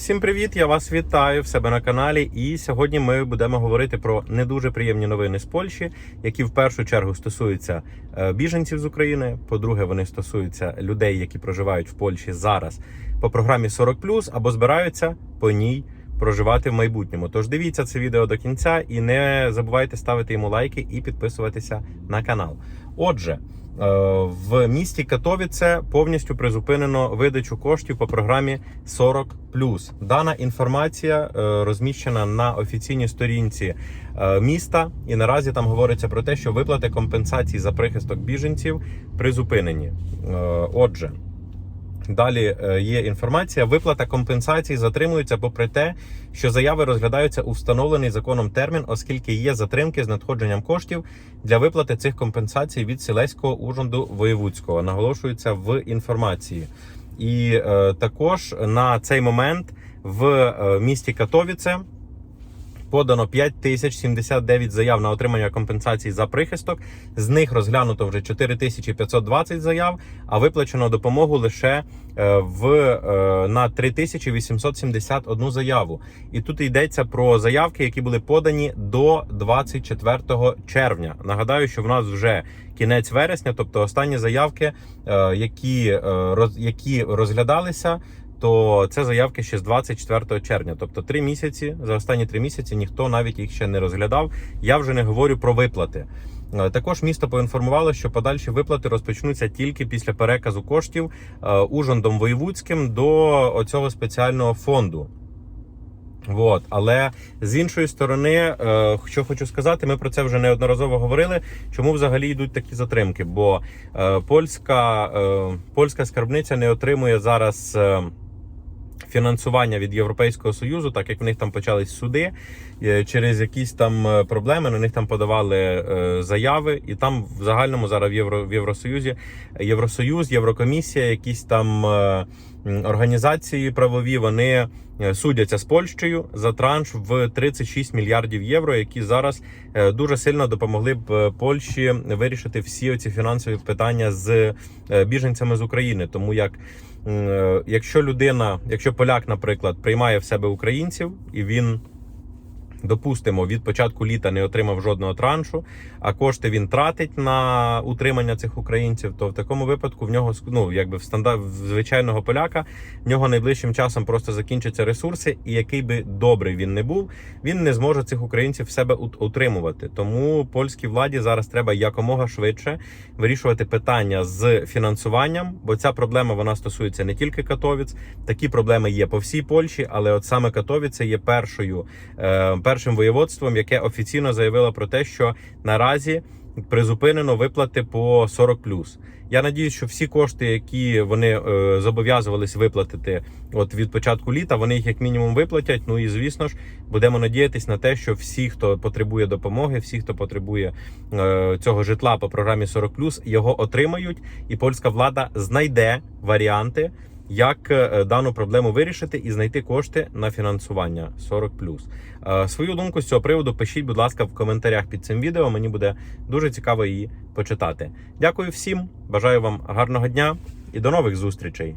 Всім привіт! Я вас вітаю в себе на каналі. І сьогодні ми будемо говорити про не дуже приємні новини з Польщі, які в першу чергу стосуються е, біженців з України. По-друге, вони стосуються людей, які проживають в Польщі зараз по програмі 40+, або збираються по ній проживати в майбутньому. Тож дивіться це відео до кінця і не забувайте ставити йому лайки і підписуватися на канал. Отже. Е, В місті Катовіце повністю призупинено видачу коштів по програмі 40 Дана інформація е, розміщена на офіційній сторінці е, міста, і наразі там говориться про те, що виплати компенсацій за прихисток біженців призупинені. Отже. Далі е, є інформація. Виплата компенсації затримується попри те, що заяви розглядаються у встановлений законом термін, оскільки є затримки з надходженням коштів для виплати цих компенсацій від Сілеського уряду воєвудського. Наголошується в інформації. І е, також на цей момент в е, місті Катовіце подано 5079 заяв на отримання компенсацій за прихисток. З них розглянуто вже 4520 заяв, а виплачено допомогу лише е, в е, на 3871 заяву. І тут йдеться про заявки, які були подані до 24 червня. Нагадаю, що в нас вже кінець вересня, тобто останні заявки, е, які, які розглядалися то це заявки ще з 24 червня. Тобто три місяці за останні три місяці ніхто навіть їх ще не розглядав. Я вже не говорю про виплати. Е, Також місто поінформувало, що подальші виплати розпочнуться тільки після переказу коштів е, Ужондом Воєвудським до оцього спеціального фонду. Вот. Але з іншої сторони, е, що хочу сказати, ми про це вже неодноразово говорили. Чому взагалі йдуть такі затримки? Бо польська, польська скарбниця не отримує зараз. Фінансування від Європейського союзу, так як в них там почались суди е, через якісь там е, проблеми. На них там подавали е, заяви, і там в загальному зараз в Євро в Євросоюзі Євросоюз, Єврокомісія, якісь там організації правові. Вони е, судяться з Польщею за транш в 36 мільярдів євро, які зараз е, дуже сильно допомогли б е, Польщі вирішити всі оці фінансові питання з біженцями з України. Тому як якщо людина, якщо поляк, наприклад, приймає в себе українців і він. Допустимо, від початку літа не отримав жодного траншу, а кошти він тратить на утримання цих українців. То в такому випадку в нього ну, якби в стандарт в звичайного поляка в нього найближчим часом просто закінчаться ресурси, і який би добрий він не був, він не зможе цих українців в себе утримувати. Тому польській владі зараз треба якомога швидше вирішувати питання з фінансуванням, бо ця проблема вона стосується не тільки Катовіць. Такі проблеми є по всій Польщі, але от саме Катовіце є першою е, першим воєводством, яке офіційно заявило про те, що наразі призупинено виплати по 40+. Я надіюсь, що всі кошти, які вони е, зобов'язувались виплатити от від початку літа, вони їх як мінімум виплатять. Ну і звісно ж, будемо надіятись на те, що всі, хто потребує допомоги, всі, хто потребує е, цього житла по програмі 40+, його отримають, і польська влада знайде варіанти як е, дану проблему вирішити і знайти кошти на фінансування 40+. Е, Свою думку з цього приводу пишіть, будь ласка, в коментарях під цим відео. Мені буде дуже цікаво її почитати. Дякую всім, бажаю вам гарного дня і до нових зустрічей.